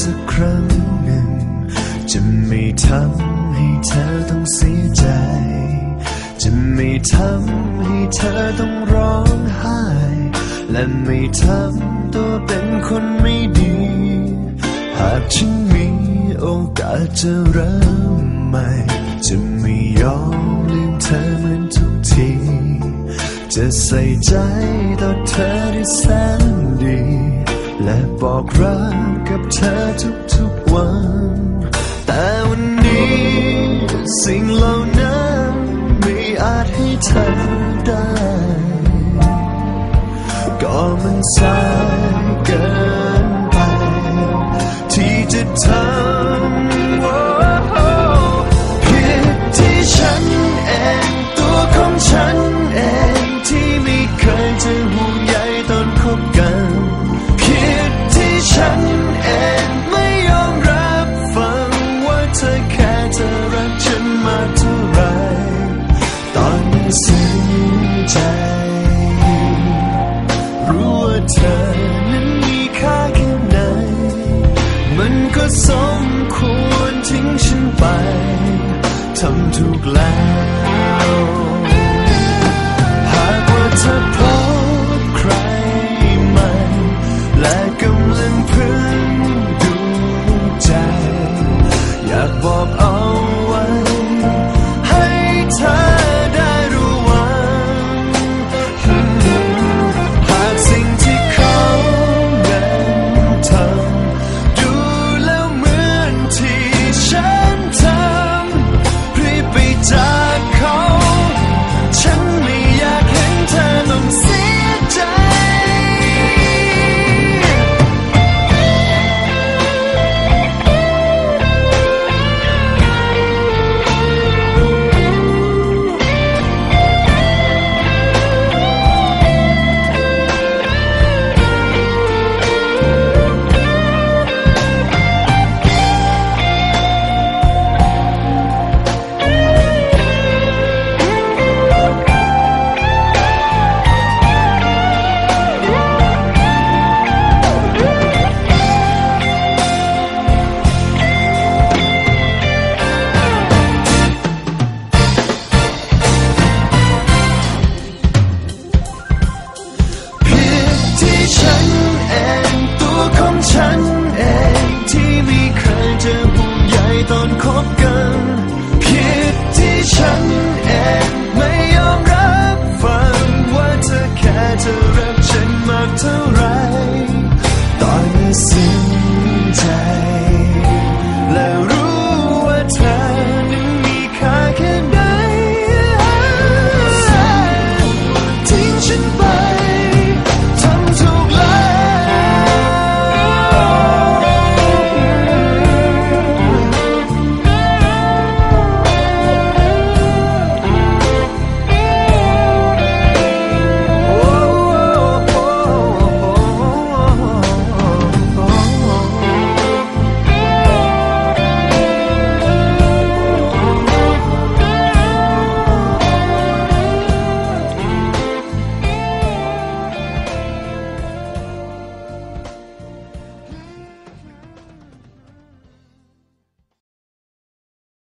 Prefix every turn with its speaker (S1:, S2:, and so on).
S1: สักครั้งหนึ่ง จะไม่ทำให้เธอต้องเสียใจ จะไม่ทำให้เธอต้องร้องไห้ และไม่ทำตัวเป็นคนไม่ดี หากฉันมีโอกาสจะเริ่มใหม่ จะไม่ยอมลืมเธอเหมือนทุกที จะใส่ใจต่อเธอได้แสนดี และบอกรักกับเธอทุกๆวัน แต่วันนี้สิ่งเหล่านั้นไม่อาจให้เธอได้ ก็มันสายเกินไป ที่จะทำ ทำถู